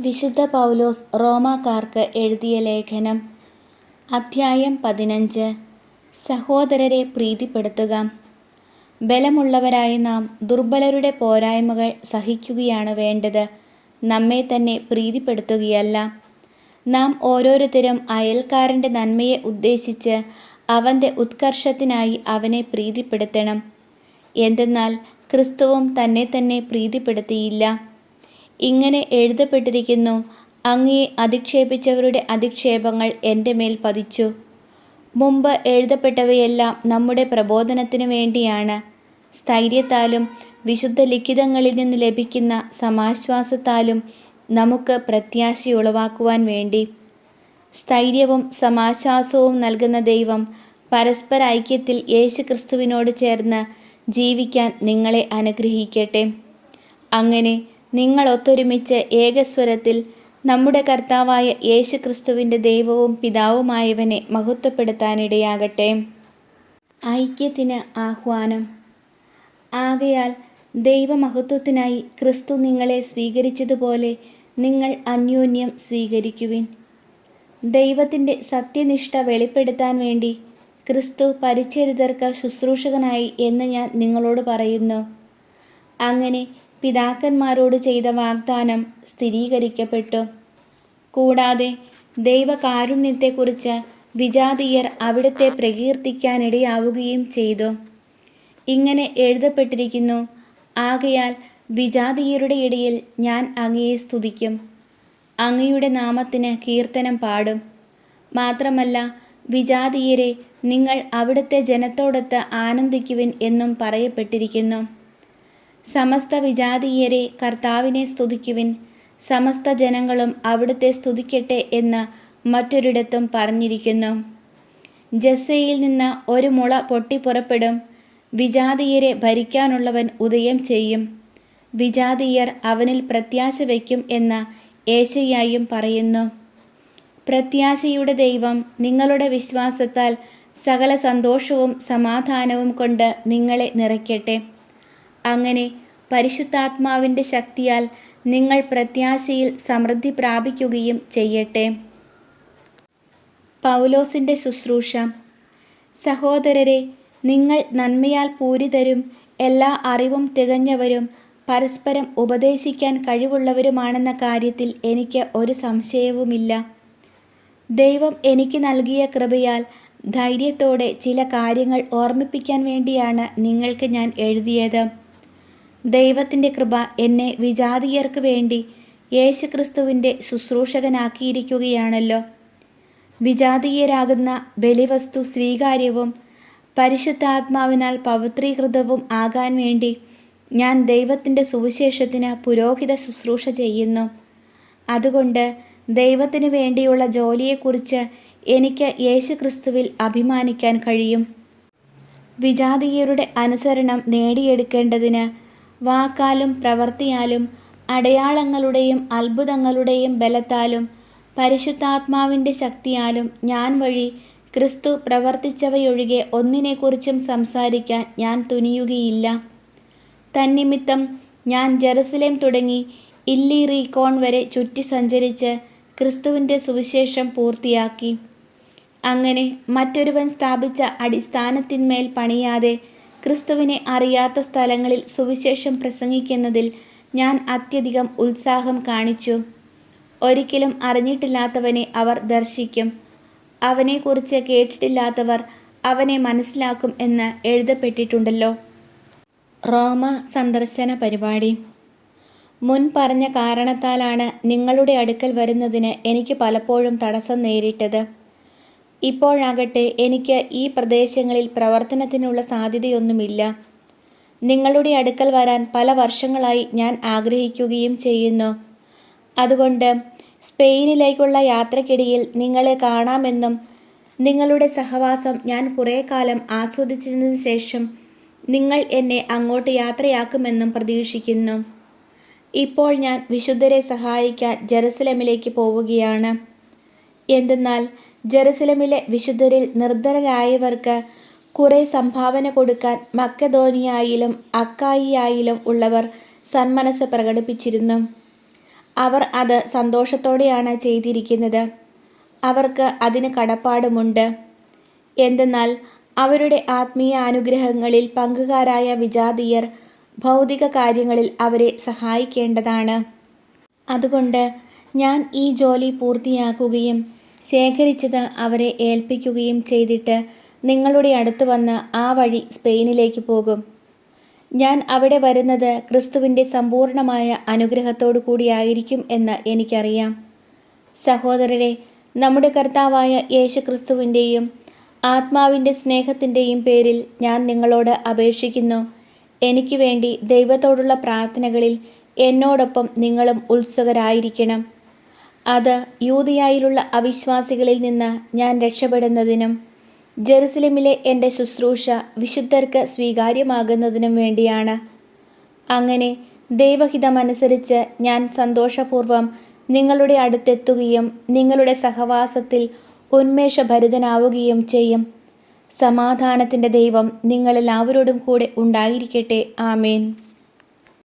വിശുദ്ധ പൗലോസ് റോമാക്കാർക്ക് എഴുതിയ ലേഖനം. അധ്യായം പതിനഞ്ച്. സഹോദരരെ പ്രീതിപ്പെടുത്തുക. ബലമുള്ളവരായി നാം ദുർബലരുടെ പോരായ്മകൾ സഹിക്കുകയാണ് വേണ്ടത്. നമ്മെ തന്നെ പ്രീതിപ്പെടുത്തുകയല്ല. നാം ഓരോരുത്തരും അയൽക്കാരന്റെ നന്മയെ ഉദ്ദേശിച്ച് അവന്റെ ഉത്കർഷത്തിനായി അവനെ പ്രീതിപ്പെടുത്തണം. എന്തെന്നാൽ ക്രിസ്തുവും തന്നെ തന്നെ പ്രീതിപ്പെടുത്തിയില്ല. ഇങ്ങനെ എഴുതപ്പെട്ടിരിക്കുന്നു. അങ്ങയെ അധിക്ഷേപിച്ചവരുടെ അധിക്ഷേപങ്ങൾ എന്റെ മേൽ പതിച്ചു. മുമ്പ് എഴുതപ്പെട്ടവയെല്ലാം നമ്മുടെ പ്രബോധനത്തിനു വേണ്ടിയാണ്. സ്ഥൈര്യത്താലും വിശുദ്ധ ലിഖിതങ്ങളിൽ നിന്ന് ലഭിക്കുന്ന സമാശ്വാസത്താലും നമുക്ക് പ്രത്യാശയുളവാക്കുവാൻ വേണ്ടി. സ്ഥൈര്യവും സമാശ്വാസവും നൽകുന്ന ദൈവം പരസ്പര ഐക്യത്തിൽ യേശു ക്രിസ്തുവിനോട് ചേർന്ന് ജീവിക്കാൻ നിങ്ങളെ അനുഗ്രഹിക്കട്ടെ. അങ്ങനെ നിങ്ങൾ ഒത്തൊരുമിച്ച് ഏകസ്വരത്തിൽ നമ്മുടെ കർത്താവായ യേശു ക്രിസ്തുവിന്റെ ദൈവവും പിതാവുമായവനെ മഹത്വപ്പെടുത്താനിടയാകട്ടെ. ഐക്യത്തിന് ആഹ്വാനം. ആകയാൽ ദൈവമഹത്വത്തിനായി ക്രിസ്തു നിങ്ങളെ സ്വീകരിച്ചതുപോലെ നിങ്ങൾ അന്യോന്യം സ്വീകരിക്കുവിൻ. ദൈവത്തിന്റെ സത്യനിഷ്ഠ വെളിപ്പെടുത്താൻ വേണ്ടി ക്രിസ്തു പരിച്ഛേദിതർക്ക് ശുശ്രൂഷകനായി എന്ന് ഞാൻ നിങ്ങളോട് പറയുന്നു. അങ്ങനെ പിതാക്കന്മാരോട് ചെയ്ത വാഗ്ദാനം സ്ഥിരീകരിക്കപ്പെട്ടു. കൂടാതെ ദൈവകാരുണ്യത്തെക്കുറിച്ച് വിജാതീയർ അവിടുത്തെ പ്രകീർത്തിക്കാനിടയാവുകയും ചെയ്തു. ഇങ്ങനെ എഴുതപ്പെട്ടിരിക്കുന്നു ആകയാൽ വിജാതീയരുടെ ഇടയിൽ ഞാൻ അങ്ങയെ സ്തുതിക്കും അങ്ങയുടെ നാമത്തിന് കീർത്തനം പാടും. മാത്രമല്ല വിജാതീയരെ നിങ്ങൾ അവിടുത്തെ ജനത്തോടൊത്ത് ആനന്ദിക്കുവിൻ എന്നും പറയപ്പെട്ടിരിക്കുന്നു. സമസ്ത വിജാതീയരെ കർത്താവിനെ സ്തുതിക്കുവിൻ. സമസ്ത ജനങ്ങളും അവിടുത്തെ സ്തുതിക്കട്ടെ എന്ന് മറ്റൊരിടത്തും പറഞ്ഞിരിക്കുന്നു. ജസ്സയിൽ നിന്ന് ഒരു മുള പൊട്ടിപ്പുറപ്പെടും വിജാതീയരെ ഭരിക്കാനുള്ളവൻ ഉദയം ചെയ്യും. വിജാതീയർ അവനിൽ പ്രത്യാശ വയ്ക്കും എന്ന് ഏശയായും പറയുന്നു. പ്രത്യാശയുടെ ദൈവം നിങ്ങളുടെ വിശ്വാസത്താൽ സകല സന്തോഷവും സമാധാനവും കൊണ്ട് നിങ്ങളെ നിറയ്ക്കട്ടെ. അങ്ങനെ പരിശുദ്ധാത്മാവിന്റെ ശക്തിയാൽ നിങ്ങൾ പ്രത്യാശയിൽ സമൃദ്ധി പ്രാപിക്കുകയും ചെയ്യട്ടെ. പൗലോസിന്റെ ശുശ്രൂഷ. സഹോദരരെ നിങ്ങൾ നന്മയാൽ പൂരിതരും എല്ലാ അറിവും തികഞ്ഞവരും പരസ്പരം ഉപദേശിക്കാൻ കഴിവുള്ളവരുമാണെന്ന കാര്യത്തിൽ എനിക്ക് ഒരു സംശയവുമില്ല. ദൈവം എനിക്ക് നൽകിയ കൃപയാൽ ധൈര്യത്തോടെ ചില കാര്യങ്ങൾ ഓർമ്മിപ്പിക്കാൻ വേണ്ടിയാണ് നിങ്ങൾക്ക് ഞാൻ എഴുതിയത്. ദൈവത്തിന്റെ കൃപ എന്നെ വിജാതീയർക്ക് വേണ്ടി യേശുക്രിസ്തുവിന്റെ ശുശ്രൂഷകനാക്കിയിരിക്കുകയാണല്ലോ. വിജാതീയരാകുന്ന ബലിവസ്തു സ്വീകാര്യവും പരിശുദ്ധാത്മാവിനാൽ പവിത്രീകൃതവും ആകാൻ വേണ്ടി ഞാൻ ദൈവത്തിന്റെ സുവിശേഷത്തിന് പുരോഹിത ശുശ്രൂഷ ചെയ്യുന്നു. അതുകൊണ്ട് ദൈവത്തിന് വേണ്ടിയുള്ള ജോലിയെക്കുറിച്ച് എനിക്ക് യേശുക്രിസ്തുവിൽ അഭിമാനിക്കാൻ കഴിയും. വിജാതീയരുടെ അനുസരണം നേടിയെടുക്കേണ്ടതിന് വാക്കാലും പ്രവൃത്തിയാലും അടയാളങ്ങളുടെയും അത്ഭുതങ്ങളുടെയും ബലത്താലും പരിശുദ്ധാത്മാവിന്റെ ശക്തിയാലും ഞാൻ വഴി ക്രിസ്തു പ്രവർത്തിച്ചവയൊഴികെ ഒന്നിനെക്കുറിച്ചും സംസാരിക്കാൻ ഞാൻ തുനിയുകയില്ല. തന്നിമിത്തം ഞാൻ ജെറുസലേം തുടങ്ങി ഇല്ലി റീകോൺ വരെ ചുറ്റി സഞ്ചരിച്ച് ക്രിസ്തുവിന്റെ സുവിശേഷം പൂർത്തിയാക്കി. അങ്ങനെ മറ്റൊരുവൻ സ്ഥാപിച്ച അടിസ്ഥാനത്തിന്മേൽ പണിയാതെ ക്രിസ്തുവിനെ അറിയാത്ത സ്ഥലങ്ങളിൽ സുവിശേഷം പ്രസംഗിക്കുന്നതിൽ ഞാൻ അത്യധികം ഉത്സാഹം കാണിച്ചു. ഒരിക്കലും അറിഞ്ഞിട്ടില്ലാത്തവനെ അവർ ദർശിക്കും. അവനെക്കുറിച്ച് കേട്ടിട്ടില്ലാത്തവർ അവനെ മനസ്സിലാക്കും എന്ന് എഴുതപ്പെട്ടിട്ടുണ്ടല്ലോ. റോമ സന്ദർശന പരിപാടി. മുൻ പറഞ്ഞ കാരണത്താലാണ് നിങ്ങളുടെ അടുക്കൽ വരുന്നതിന് എനിക്ക് പലപ്പോഴും തടസ്സം നേരിട്ടത്. ഇപ്പോഴാകട്ടെ എനിക്ക് ഈ പ്രദേശങ്ങളിൽ പ്രവർത്തനത്തിനുള്ള സാധ്യതയൊന്നുമില്ല. നിങ്ങളുടെ അടുക്കൽ വരാൻ പല വർഷങ്ങളായി ഞാൻ ആഗ്രഹിക്കുകയും ചെയ്യുന്നു. അതുകൊണ്ട് സ്പെയിനിലേക്കുള്ള യാത്രക്കിടയിൽ നിങ്ങളെ കാണാമെന്നും നിങ്ങളുടെ സഹവാസം ഞാൻ കുറേ കാലം ആസ്വദിച്ചതിന് ശേഷം നിങ്ങൾ എന്നെ അങ്ങോട്ട് യാത്രയാക്കുമെന്നും പ്രതീക്ഷിക്കുന്നു. ഇപ്പോൾ ഞാൻ വിശുദ്ധരെ സഹായിക്കാൻ ജെറുസലമിലേക്ക് പോവുകയാണ്. എന്തെന്നാൽ ജെറുസലമിലെ വിശുദ്ധരിൽ നിർധനരായവർക്ക് കുറെ സംഭാവന കൊടുക്കാൻ മക്കധോനിയായാലും അക്കായിയായാലും ഉള്ളവർ സന്മനസ് പ്രകടിപ്പിച്ചിരുന്നു. അവർ അത് സന്തോഷത്തോടെയാണ് ചെയ്തിരിക്കുന്നത്. അവർക്ക് അതിന് കടപ്പാടുമുണ്ട്. എന്തെന്നാൽ അവരുടെ ആത്മീയ അനുഗ്രഹങ്ങളിൽ പങ്കുകാരായ വിജാതീയർ ഭൗതിക കാര്യങ്ങളിൽ അവരെ സഹായിക്കേണ്ടതാണ്. അതുകൊണ്ട് ഞാൻ ഈ ജോലി പൂർത്തിയാക്കുകയും ശേഖരിച്ചത് അവരെ ഏൽപ്പിക്കുകയും ചെയ്തിട്ട് നിങ്ങളുടെ അടുത്ത് വന്ന് ആ വഴി സ്പെയിനിലേക്ക് പോകും. ഞാൻ അവിടെ വരുന്നത് ക്രിസ്തുവിന്റെ സമ്പൂർണമായ അനുഗ്രഹത്തോടു കൂടിയായിരിക്കും എന്ന് എനിക്കറിയാം. സഹോദരരെ നമ്മുടെ കർത്താവായ യേശു ക്രിസ്തുവിന്റെയും ആത്മാവിന്റെ സ്നേഹത്തിന്റെയും പേരിൽ ഞാൻ നിങ്ങളോട് അപേക്ഷിക്കുന്നു. എനിക്ക് വേണ്ടി ദൈവത്തോടുള്ള പ്രാർത്ഥനകളിൽ എന്നോടൊപ്പം നിങ്ങളും ഉത്സുകരായിരിക്കണം. അത് യൂതിയായിലുള്ള അവിശ്വാസികളിൽ നിന്ന് ഞാൻ രക്ഷപ്പെടുന്നതിനും ജെറുസലമിലെ എന്റെ ശുശ്രൂഷ വിശുദ്ധർക്ക് സ്വീകാര്യമാകുന്നതിനും വേണ്ടിയാണ്. അങ്ങനെ ദൈവഹിതമനുസരിച്ച് ഞാൻ സന്തോഷപൂർവം നിങ്ങളുടെ അടുത്തെത്തുകയും നിങ്ങളുടെ സഹവാസത്തിൽ ഉന്മേഷഭരിതനാവുകയും ചെയ്യും. സമാധാനത്തിന്റെ ദൈവം നിങ്ങളെല്ലാവരോടും കൂടെ ഉണ്ടായിരിക്കട്ടെ. ആമേൻ.